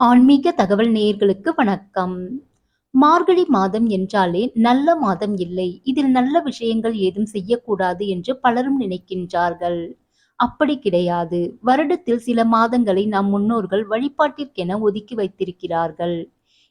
ஆன்மீக தகவல் நேயர்களுக்கு வணக்கம். மார்கழி மாதம் என்றாலே நல்ல மாதம் இல்லை. இதில் நல்ல விஷயங்கள் ஏதும் செய்யக்கூடாது என்று பலரும் நினைக்கின்றார்கள். அப்படி கிடையாது. வருடத்தில் சில மாதங்களை நம் முன்னோர்கள் வழிபாட்டிற்கென ஒதுக்கி வைத்திருக்கிறார்கள்.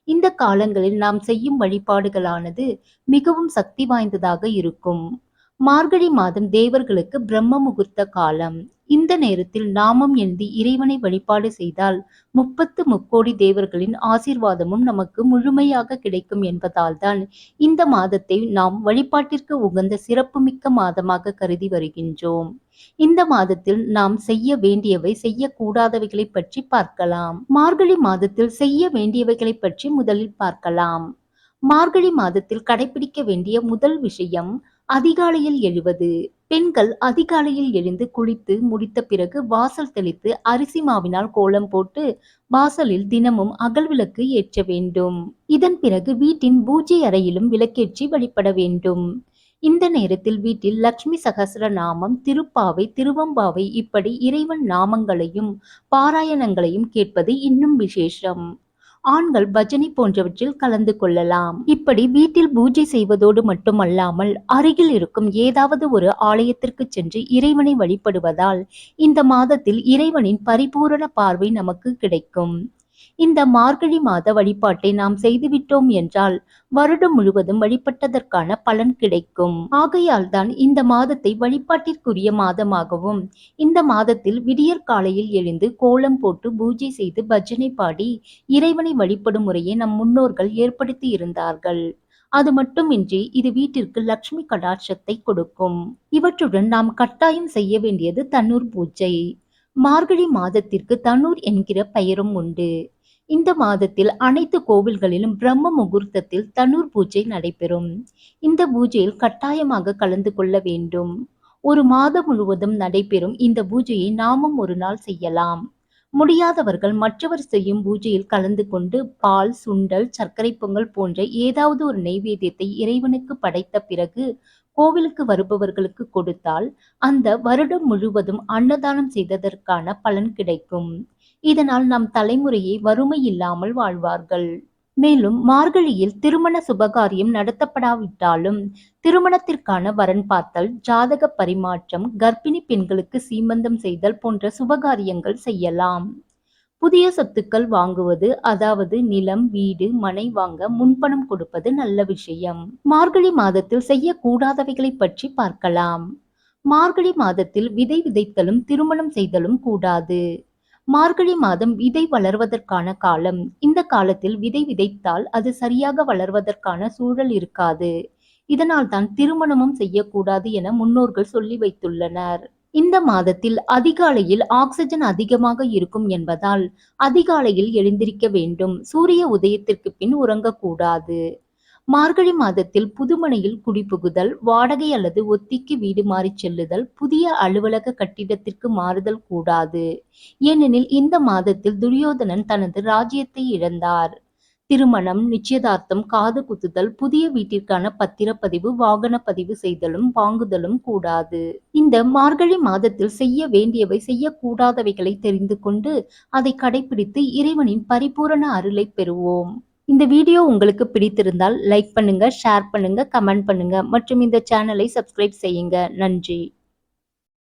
இந்த காலங்களில் நாம் செய்யும் வழிபாடுகளானது மிகவும் சக்தி வாய்ந்ததாக இருக்கும். மார்கழி மாதம் தேவர்களுக்கு பிரம்ம முகூர்த்த காலம். இந்த நேரத்தில் நாமம் எழுதி இறைவனை வழிபாடு செய்தால் முப்பத்து முக்கோடி தேவர்களின் ஆசீர்வாதமும் நமக்கு முழுமையாக கிடைக்கும் என்பதால் தான் இந்த மாதத்தை நாம் வழிபாட்டிற்கு உகந்த சிறப்புமிக்க மாதமாக கருதி வருகின்றோம். இந்த மாதத்தில் நாம் செய்ய வேண்டியவை செய்யக்கூடாதவைகளை பற்றி பார்க்கலாம். மார்கழி மாதத்தில் செய்ய வேண்டியவைகளை பற்றி முதலில் பார்க்கலாம். மார்கழி மாதத்தில் கடைபிடிக்க வேண்டிய முதல் விஷயம் அதிகாலையில் எழுவது. பெண்கள் அதிகாலையில் எழுந்து குளித்து முடித்த பிறகு வாசல் தெளித்து அரிசி மாவினால் கோலம் போட்டு வாசலில் தினமும் அகல் விளக்கு ஏற்ற வேண்டும். இதன் பிறகு வீட்டின் பூஜை அறையிலும் விளக்கேற்றி வழிபட வேண்டும். இந்த நேரத்தில் வீட்டில் லக்ஷ்மி சகசர நாமம், திருப்பாவை, திருவம்பாவை இப்படி இறைவன் நாமங்களையும் பாராயணங்களையும் கேட்பது இன்னும் விசேஷம். ஆண்கள் பஜனை போன்றவற்றில் கலந்து கொள்ளலாம். இப்படி வீட்டில் பூஜை செய்வதோடு மட்டுமல்லாமல் அருகில் இருக்கும் ஏதாவது ஒரு ஆலயத்திற்கு சென்று இறைவனை வழிபடுவதால் இந்த மாதத்தில் இறைவனின் பரிபூரண பார்வை நமக்கு கிடைக்கும். இந்த மார்கழி மாத வழிபாட்டை நாம் செய்துவிட்டோம் என்றால் வருடம் முழுவதும் வழிபட்டதற்கான பலன் கிடைக்கும். ஆகையால் தான் இந்த மாதத்தை வழிபாட்டிற்குரிய மாதமாகவும் இந்த மாதத்தில் விடியற் காலையில் எழுந்து கோலம் போட்டு பூஜை செய்து பஜனை பாடி இறைவனை வழிபடும் முறையை நம் முன்னோர்கள் ஏற்படுத்தி இருந்தார்கள். அது மட்டுமின்றி இது வீட்டிற்கு லக்ஷ்மி கடாட்சத்தை கொடுக்கும். இவற்றுடன் நாம் கட்டாயம் செய்ய வேண்டியது தண்ணூர் பூஜை. மார்கழி மாதத்திற்கு தனூர் என்கிற பெயரும் உண்டு. இந்த மாதத்தில் அனைத்து கோவில்களிலும் பிரம்ம முகூர்த்தத்தில் தனூர் பூஜை நடைபெறும். இந்த பூஜையில் கட்டாயமாக கலந்து கொள்ள வேண்டும். ஒரு மாதம் முழுவதும் நடைபெறும் இந்த பூஜையை நாமும் ஒரு நாள் செய்யலாம். முடியாதவர்கள் மற்றவர் செய்யும் பூஜையில் கலந்து கொண்டு பால், சுண்டல், சர்க்கரை பொங்கல் போன்ற ஏதாவது ஒரு நைவேத்தியத்தை இறைவனுக்கு படைத்த பிறகு கோவிலுக்கு வருபவர்களுக்கு கொடுத்தால் அந்த வருடம் முழுவதும் அன்னதானம் செய்ததற்கான பலன் கிடைக்கும். இதனால் நம் தலைமுறையே வறுமை இல்லாமல் வாழ்வார்கள். மேலும் மார்கழியில் திருமண சுபகாரியம் நடத்தப்படாவிட்டாலும் திருமணத்திற்கான வரன் பார்த்தல், ஜாதக பரிமாற்றம், கர்ப்பிணி பெண்களுக்கு சீமந்தம் செய்தல் போன்ற சுபகாரியங்கள் செய்யலாம். புதிய சொத்துக்கள் வாங்குவது அதாவது நிலம், வீடு, மனை வாங்க முன்பணம் கொடுப்பது நல்ல விஷயம். மார்கழி மாதத்தில் செய்யக்கூடாதவைகளை பற்றி பார்க்கலாம். மார்கழி மாதத்தில் விதை விதைத்தலும், திருமணம் செய்தலும் கூடாது. மார்கழி மாதம் விதை வளர்வதற்கான காலம். இந்த காலத்தில் விதை விதைத்தால் அது சரியாக வளர்வதற்கான சூழல் இருக்காது. இதனால் தான் திருமணமும் செய்யக்கூடாது என முன்னோர்கள் சொல்லி வைத்துள்ளனர். இந்த மாதத்தில் அதிகாலையில் ஆக்சிஜன் அதிகமாக இருக்கும் என்பதால் அதிகாலையில் எழுந்திருக்க வேண்டும். சூரிய உதயத்திற்கு பின் உறங்கக்கூடாது. மார்கழி மாதத்தில் புதுமனையில் குடிபுகுதல், வாடகை அல்லது ஒத்திக்கு வீடு மாறிச் செல்லுதல், புதிய அலுவலக கட்டிடத்திற்கு மாறுதல் கூடாது. ஏனெனில் இந்த மாதத்தில் துரியோதனன் தனது ராஜ்யத்தை இழந்தார். திருமணம், நிச்சயதார்த்தம், காது குத்துதல், புதிய வீட்டிற்கான பத்திரப்பதிவு, வாகன பதிவு செய்தலும், வாங்குதலும் கூடாது. இந்த மார்கழி மாதத்தில் செய்ய வேண்டியவை செய்யக்கூடாதவைகளை தெரிந்து கொண்டு அதை கடைபிடித்து இறைவனின் பரிபூரண அருளை பெறுவோம். இந்த வீடியோ உங்களுக்கு பிடித்திருந்தால் லைக் பண்ணுங்க, ஷேர் பண்ணுங்க, கமெண்ட் பண்ணுங்க மற்றும் இந்த சேனலை சப்ஸ்கிரைப் செய்யுங்க. நன்றி.